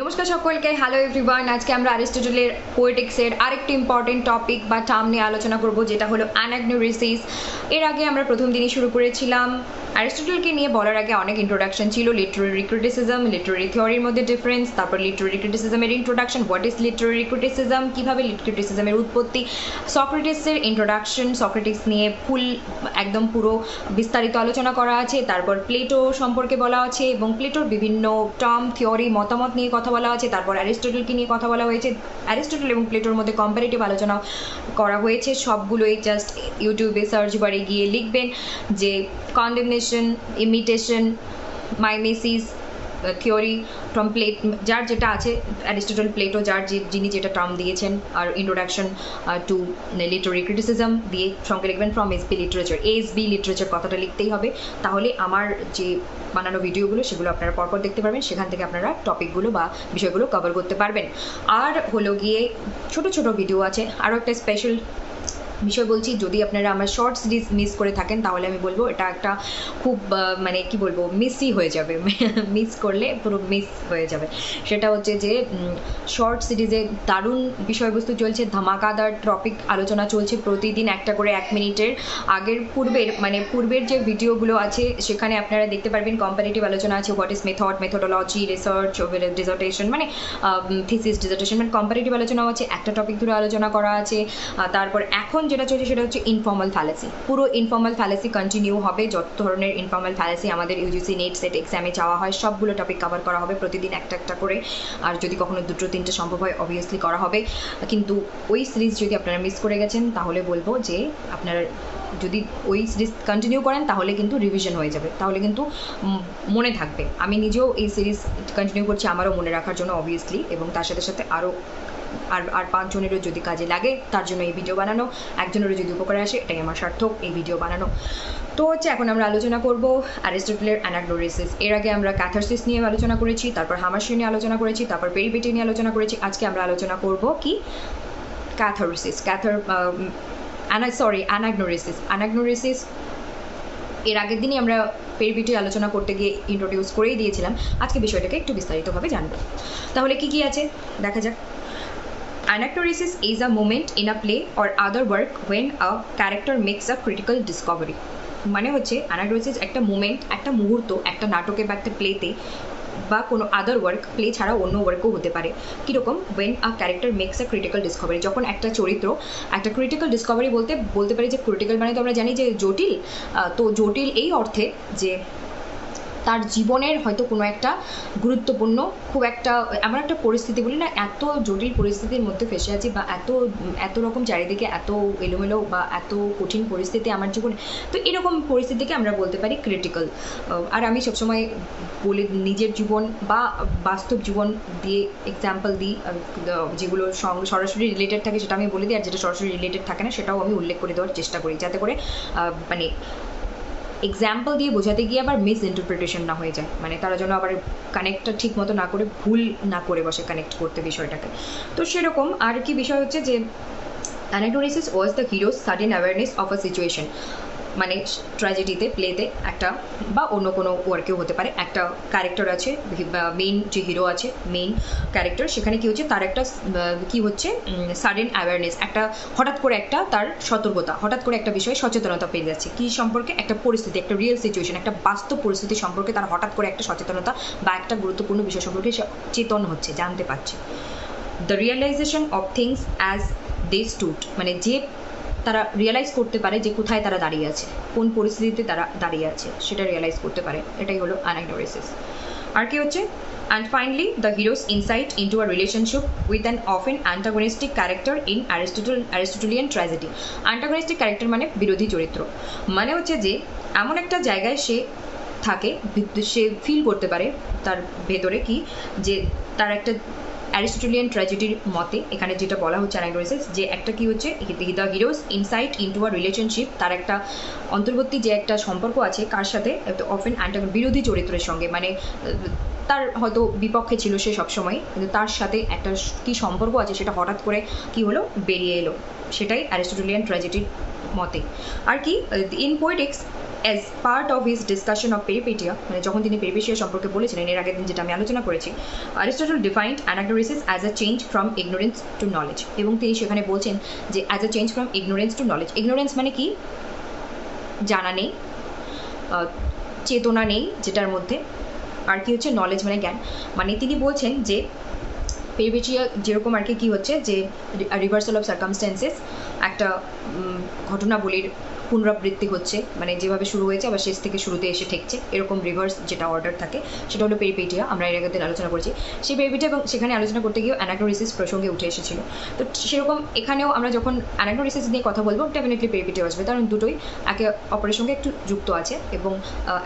নমস্কার সকলকে hello everyone আজকে আমরা অ্যারিস্টোটলের পোয়েটিক্সের আরেকটি ইম্পর্টেন্ট টপিক বা টার্ম নিয়ে আলোচনা করব, যেটা হলো অ্যানাগনোরিসিস এর আগে আমরা প্রথম দিনই শুরু করেছিলাম। অ্যারিস্টটলকে নিয়ে বলার আগে অনেক ইন্ট্রোডাকশন ছিল। লিটারেরি ক্রিটিসিজম লিটারেরি থিওরির মধ্যে ডিফারেন্স তারপর literary ক্রিটিসিজমের introduction what is literary criticism কীভাবে ক্রিটিসিজমের উৎপত্তি? সক্রেটিসের ইন্ট্রোডাকশন সক্রেটিস নিয়ে ফুল, একদম পুরো বিস্তারিত আলোচনা করা আছে। তারপর প্লেটো সম্পর্কে বলা আছে এবং প্লেটোর বিভিন্ন টার্ম থিওরি মতামত নিয়ে কথা বলা আছে। তারপর অ্যারিস্টটলকে নিয়ে কথা বলা হয়েছে। অ্যারিস্টটল এবং প্লেটোর মধ্যে কম্পারেটিভ আলোচনা করা হয়েছে। সবগুলোই জাস্ট ইউটিউবে সার্চ বারে গিয়ে লিখবেন যে condemnation imitation mimesis theory from Plato যার যেটা আছে অ্যারিস্টটল প্লেটো যার যে যিনি যেটা টার্ম দিয়েছেন, আর ইন্ট্রোডাকশন টু লিটারি ক্রিটিসিজম দিয়ে সঙ্গে লিখবেন from S B literature S B literature কথাটা লিখতেই হবে। তাহলে আমার যে বানানো ভিডিওগুলো সেগুলো আপনারা পরপর দেখতে পারবেন। সেখান থেকে আপনারা টপিকগুলো বা বিষয়গুলো কভার করতে পারবেন। আর হলো গিয়ে ছোট ছোট ভিডিও আছে। আরও একটা স্পেশাল বিষয় বলছি, যদি আপনারা আমার শর্ট সিরিজ মিস করে থাকেন, তাহলে আমি বলব এটা একটা খুব মানে কি বলব মিসই হয়ে যাবে। মিস করলে পুরো মিস হয়ে যাবে। সেটা হচ্ছে যে শর্ট সিরিজে দারুণ বিষয়বস্তু চলছে, ধামাকাদার টপিক আলোচনা চলছে প্রতিদিন একটা করে এক মিনিটের। আগের পূর্বের মানে পূর্বের যে ভিডিওগুলো আছে, সেখানে আপনারা দেখতে পারবেন কম্পারেটিভ আলোচনা আছে what is method methodology research dissertation মানে থিসিস ডিজার্টেশন মানে কম্পারেটিভ আলোচনাও আছে, একটা টপিক ধরে আলোচনা করা আছে তারপর এখন যেটা চলছে সেটা হচ্ছে ইনফর্মাল ফ্যালাসি পুরো ইনফর্মাল ফ্যালাসি কন্টিনিউ হবে, যত ধরনের ইনফর্মাল ফ্যালাসি আমাদের ইউজিসি নেট সেট এক্সামে চাওয়া হয়, সবগুলো টপিক কভার করা হবে প্রতিদিন একটা একটা করে। আর যদি কখনো দুটো, তিনটে সম্ভব হয় অবভিয়াসলি করা হবে। কিন্তু ওই সিরিজ যদি আপনারা মিস করে গেছেন, তাহলে বলব যে আপনারা যদি ওই সিরিজ কন্টিনিউ করেন, তাহলে কিন্তু রিভিশন হয়ে যাবে। তাহলে কিন্তু মনে থাকবে। আমি নিজেও এই সিরিজ কন্টিনিউ করছি, আমারও মনে রাখার জন্য অবভিয়াসলি এবং তার সাথে সাথে আরও আর আর পাঁচজনেরও যদি কাজে লাগে, তার জন্য এই ভিডিও বানানো। একজনেরও যদি উপকারে আসে, এটাই আমার সার্থক, এই ভিডিও বানানো। তো হচ্ছে, এখন আমরা আলোচনা করব অ্যারিস্টটলের অ্যানাগ্লোরিসিস। এর আগে আমরা ক্যাথারসিস নিয়ে আলোচনা করেছি, তারপর হামাশি নিয়ে আলোচনা করেছি, তারপর পেরিবেটি নিয়ে আলোচনা করেছি। আজকে আমরা আলোচনা করব কি? Catharsis, cathar ana sorry anagnorisis anagnorisis এর আগের দিনই আমরা পেরিবিটি আলোচনা করতে গিয়ে ইন্ট্রোডিউস করেই দিয়েছিলাম। আজকে বিষয়টাকে একটু বিস্তারিতভাবে জানব। তাহলে কি কি আছে? দেখা যাক। Anactoresis is a moment in a play or other work when a character makes a critical discovery. মানে হচ্ছে অ্যানাক্টোরিসিস একটা মোমেন্ট একটা মুহূর্ত, একটা নাটকে বা একটা প্লেতে বা কোনো আদার ওয়ার্ক প্লে ছাড়া অন্য ওয়ার্কও হতে পারে। কীরকম? When a character makes a critical discovery যখন একটা চরিত্র, একটা ক্রিটিক্যাল ডিসকভারি বলতে বলতে পারি যে ক্রিটিক্যাল মানে তো আমরা জানি যে জটিল তো জটিল এই অর্থে যে তার জীবনের হয়তো কোনো একটা গুরুত্বপূর্ণ, খুব একটা, এমন একটা পরিস্থিতি বলি না, এত জটিল পরিস্থিতির মধ্যে ফেসে আছি বা এত এত রকম চারিদিকে এত এলোমেলো বা এত কঠিন পরিস্থিতি আমার জীবনে, তো এরকম পরিস্থিতিকে আমরা বলতে পারি ক্রিটিক্যাল আর আমি সবসময় বলে নিজের জীবন বা বাস্তব জীবন দিয়ে এক্সাম্পল দিই যেগুলো সরাসরি রিলেটেড থাকে সেটা আমি বলে দিই, আর যেটা সরাসরি রিলেটেড থাকে না, সেটাও আমি উল্লেখ করে দেওয়ার চেষ্টা করি, যাতে করে মানে এক্সাম্পল দিয়ে বোঝাতে গিয়ে আবার মিস ইন্টারপ্রিটেশন না হয়ে যায়। মানে তারা যেন আবার কানেক্টটা ঠিক মতো না করে, ভুল না করে বসে কানেক্ট করতে বিষয়টাকে। তো সেরকম আর কি বিষয় হচ্ছে যে anagnorisis was the hero's sudden awareness of a situation মানে ট্র্যাজেডিতে প্লেতে একটা বা অন্য কোনো ওয়ার্কেও হতে পারে। একটা ক্যারেক্টার আছে মেইন যে হিরো আছে মেইন ক্যারেক্টার সেখানে কি হচ্ছে, তার একটা কি হচ্ছে সাডেন অ্যাওয়ারনেস একটা হঠাৎ করে একটা তার সতর্কতা, হঠাৎ করে একটা বিষয়ে সচেতনতা পেয়ে যাচ্ছে। কি সম্পর্কে? একটা পরিস্থিতি, একটা রিয়েল সিচুয়েশন একটা বাস্তব পরিস্থিতি সম্পর্কে তার হঠাৎ করে একটা সচেতনতা বা একটা গুরুত্বপূর্ণ বিষয় সম্পর্কে সে চেতন হচ্ছে, জানতে পারছে। The realisation of things as they stood মানে যে তারা রিয়েলাইজ করতে পারে যে কোথায় তারা দাঁড়িয়ে আছে, কোন পরিস্থিতিতে তারা দাঁড়িয়ে আছে, সেটা রিয়েলাইজ করতে পারে। এটাই হলো অ্যানাগনোরিসিস আর কি হচ্ছে? And finally the hero's insight into a relationship with an often antagonistic character in Aristotle Aristotelian tragedy antagonistic character মানে বিরোধী চরিত্র। মানে হচ্ছে যে, এমন একটা জায়গায় সে থাকে, সে ফিল করতে পারে তার ভেতরে কি? যে তার একটা অ্যারিস্টোটেলিয়ান ট্র্যাজেডির মতে, এখানে যেটা বলা হচ্ছে অ্যানাগ্নোরিসিস যে একটা কি হচ্ছে the hero's insight into a relationship তার একটা অন্তর্বর্তী যে একটা সম্পর্ক আছে, কার সাথে অফেন অ্যান্টাগ বিরোধী চরিত্রের সঙ্গে মানে তার হয়তো বিপক্ষে ছিল সে সবসময়, কিন্তু তার সাথে একটা কি সম্পর্ক আছে, সেটা হঠাৎ করে কি হলো, বেরিয়ে এলো। সেটাই অ্যারিস্টোটেলিয়ান ট্র্যাজেডির মতে। আর কি in poetics as part of his discussion of peripeteia মানে যখন তিনি পেরিপেটিয়া সম্পর্কে বলেছিলেন, এর আগের দিন যেটা আমি আলোচনা করেছি Aristotle defined anagnorisis as a change from ignorance to knowledge এবং তিনি সেখানে বলছেন যে as a change from ignorance to knowledge ignorance মানে কি? জানা নেই চেতনা নেই যেটার মধ্যে, আর কি হচ্ছে? নলেজ মানে জ্ঞান। মানে তিনি বলছেন যে পেরিপেটিয়া যেরকম আর কি, কী হচ্ছে? যে রিভার্সাল অফ সার্কামস্ট্যান্সেস একটা ঘটনাবলীর পুনরাবৃত্তি হচ্ছে মানে যেভাবে শুরু হয়েছে আবার শেষ থেকে শুরুতে এসে ঠেকছে, এরকম রিভার্স যেটা অর্ডার থাকে, সেটা হলো পেরিপেটিয়া আমরা এর আগের দিন আলোচনা করেছি। সেই পেরিপেটিয়া এবং সেখানে আলোচনা করতে গিয়েও অ্যানাগ্নোরিসিস প্রসঙ্গে উঠে এসেছিল। তো সেরকম এখানেও আমরা যখন অ্যানাগ্নোরিসিস নিয়ে কথা বলব ডেফিনেটলি পেরিপেটিয়া আসবে। কারণ দুটোই একে অপরের সঙ্গে একটু যুক্ত আছে এবং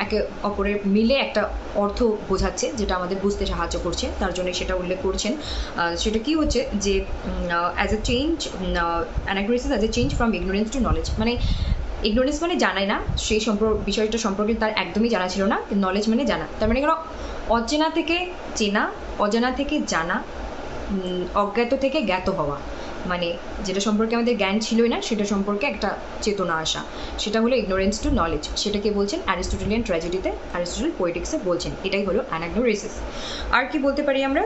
একে অপরের মিলে একটা অর্থ বোঝাচ্ছে যেটা আমাদের বুঝতে সাহায্য করছে। তার জন্য সেটা উল্লেখ করছেন। সেটা কি হচ্ছে যে as a change anagnorisis as a change from ignorance to knowledge মানে ইগনোরেন্স মানে জানায় না। সেই সম্পর্ক, বিষয়টা সম্পর্কে তার একদমই জানা ছিল না নলেজ মানে জানা। তার মানে এখানে অচেনা থেকে চেনা, অজানা থেকে জানা অজ্ঞাত থেকে জ্ঞাত হওয়া। মানে যেটা সম্পর্কে আমাদের জ্ঞান ছিলই না, সেটা সম্পর্কে একটা চেতনা আসা। সেটা হলো ইগনোরেন্স টু নলেজ সেটাকে বলছেন অ্যারিস্টোটেলিয়ান ট্র্যাজেডিতে অ্যারিস্টোটেল পোয়েটিক্সে বলছেন। এটাই হলো অ্যানাগনোরেসিস আর কি বলতে পারি আমরা?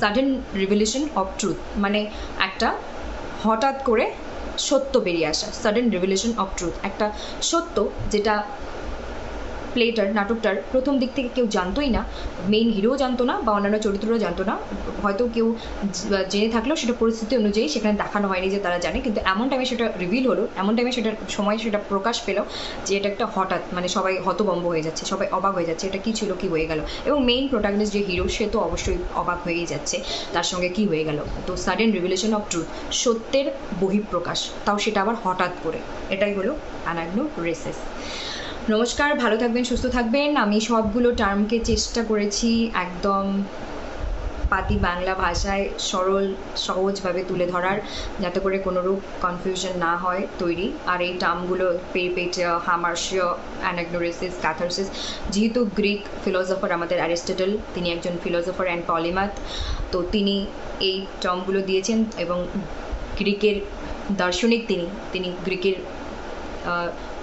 সাডেন রিভলিউশন অফ ট্রুথ মানে একটা হঠাৎ করে সত্য বেরিয়ে আসা সাডেন রিভলিউশন অফ ট্রুথ একটা সত্য যেটা প্লেটার, নাটকটার প্রথম দিক থেকে কেউ জানতোই না মেইন হিরোও জানতো না বা অন্যান্য চরিত্রও জানতো না, হয়তো কেউ জেনে থাকলেও সেটা পরিস্থিতি অনুযায়ী সেখানে দেখানো হয়নি যে তারা জানে, কিন্তু এমন টাইমে সেটা রিভিল হলো, এমন টাইমে সেটা সময় সেটা প্রকাশ পেল যে এটা একটা হঠাৎ মানে সবাই হতবম্ব হয়ে যাচ্ছে, সবাই অবাক হয়ে যাচ্ছে, এটা কী ছিল, কী হয়ে গেল? এবং মেইন প্রোটাগনিস্ট যে হিরো সে তো অবশ্যই অবাক হয়েই যাচ্ছে, তার সঙ্গে কী হয়ে গেল? তো সাডেন রিভিলেশন অফ ট্রুথ সত্যের বহিঃপ্রকাশ, তাও সেটা আবার হঠাৎ করে, এটাই হলো অ্যানাগ্নো রেসেস নমস্কার, ভালো থাকবেন, সুস্থ থাকবেন। আমি সবগুলো টার্মকে চেষ্টা করেছি একদম পাতি বাংলা ভাষায় সরল, সহজভাবে তুলে ধরার, যাতে করে কোনোরূপ কনফিউশন না হয় তৈরি। আর এই টার্মগুলো পেরিপেটিয়া হামার্শিয়া অ্যানাগনোরেসিস ক্যাথারসিস, যেহেতু গ্রিক ফিলোসফার আমাদের অ্যারিস্টটল, তিনি একজন ফিলোসফার অ্যান্ড পলিমাথ তো তিনি এই টার্মগুলো দিয়েছেন এবং গ্রিকের দার্শনিক তিনি তিনি গ্রিকের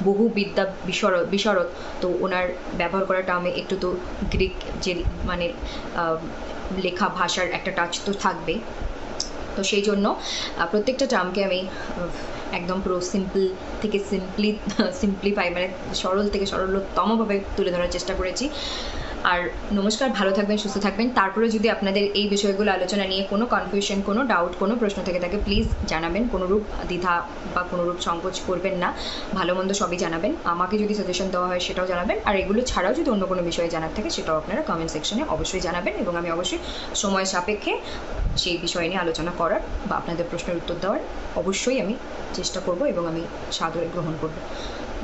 বহু বিদ্যা বিশরদ বিশরদ। তো ওনার ব্যবহার করা টার্মে একটু তো গ্রিক যে মানে লেখা ভাষার একটা টাচ তো থাকবে। তো সেই জন্য প্রত্যেকটা টার্মকে আমি একদম পুরো সিম্পল থেকে সিম্পলি সিম্পলিফাই মানে সরল থেকে সরলতমভাবে তুলে ধরার চেষ্টা করেছি। আর নমস্কার, ভালো থাকবেন, সুস্থ থাকবেন। তারপরে যদি আপনাদের এই বিষয়গুলো আলোচনা নিয়ে কোনো কনফিউশন কোনো ডাউট কোনো প্রশ্ন থেকে থাকে প্লিজ জানাবেন। কোনোরূপ দ্বিধা বা কোনোরূপ সংকোচ করবেন না। ভালো মন্দ সবই জানাবেন। আমাকে যদি সাজেশন দেওয়া হয়, সেটাও জানাবেন। আর এগুলো ছাড়াও যদি অন্য কোনো বিষয়ে জানার থাকে, সেটাও আপনারা কমেন্ট সেকশনে অবশ্যই জানাবেন এবং আমি অবশ্যই সময় সাপেক্ষে সেই বিষয় নিয়ে আলোচনা করার বা আপনাদের প্রশ্নের উত্তর দেওয়ার অবশ্যই আমি চেষ্টা করব এবং আমি সাদরে গ্রহণ করব।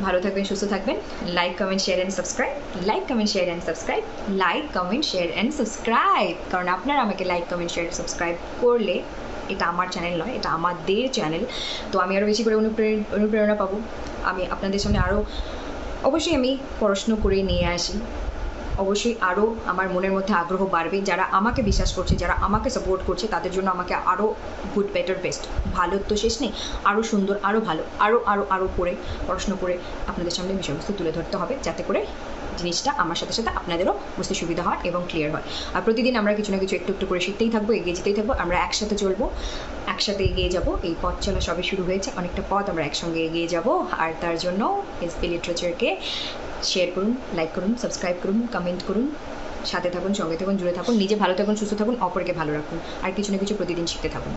ভালো থাকবেন, সুস্থ থাকবেন। Like comment share and subscribe like comment share and subscribe like comment share and subscribe কারণ আপনারা আমাকে লাইক কমেন্ট শেয়ার সাবস্ক্রাইব করলে এটা আমার চ্যানেল নয়, এটা আমাদের চ্যানেল তো আমি আরও বেশি করে অনুপ্রেরণ অনুপ্রেরণা পাবো। আমি আপনাদের সামনে আরও অবশ্যই আমি পড়াশুনো করে নিয়ে আসি। অবশ্যই আরও আমার মনের মধ্যে আগ্রহ বাড়বে। যারা আমাকে বিশ্বাস করছে, যারা আমাকে সাপোর্ট করছে, তাদের জন্য আমাকে আরও গুড বেটার বেস্ট ভালো তো শেষ নেই আরও সুন্দর আরও ভালো আরও আরও আরও করে পড়াশুনো করে আপনাদের সামনে বিষয়বস্তু তুলে ধরতে হবে, যাতে করে জিনিসটা আমার সাথে সাথে আপনাদেরও বুঝতে সুবিধা হয় এবং ক্লিয়ার হয়। আর প্রতিদিন আমরা কিছু না কিছু একটু একটু করে শিখতেই থাকব, এগিয়ে যেতেই থাকব, আমরা একসাথে চলবো, একসাথে এগিয়ে যাব। এই পথ চলা সবে শুরু হয়েছে, অনেকটা পথ আমরা একসঙ্গে এগিয়ে যাব। আর তার জন্য এসপি লিটারেচারকে শেয়ার করুন লাইক করুন সাবস্ক্রাইব করুন কমেন্ট করুন, সাথে থাকুন, সঙ্গে থাকুন, জুড়ে থাকুন, নিজে ভালো থাকুন, সুস্থ থাকুন, অপরকে ভালো রাখুন, আর কিছু না কিছু প্রতিদিন শিখতে থাকুন।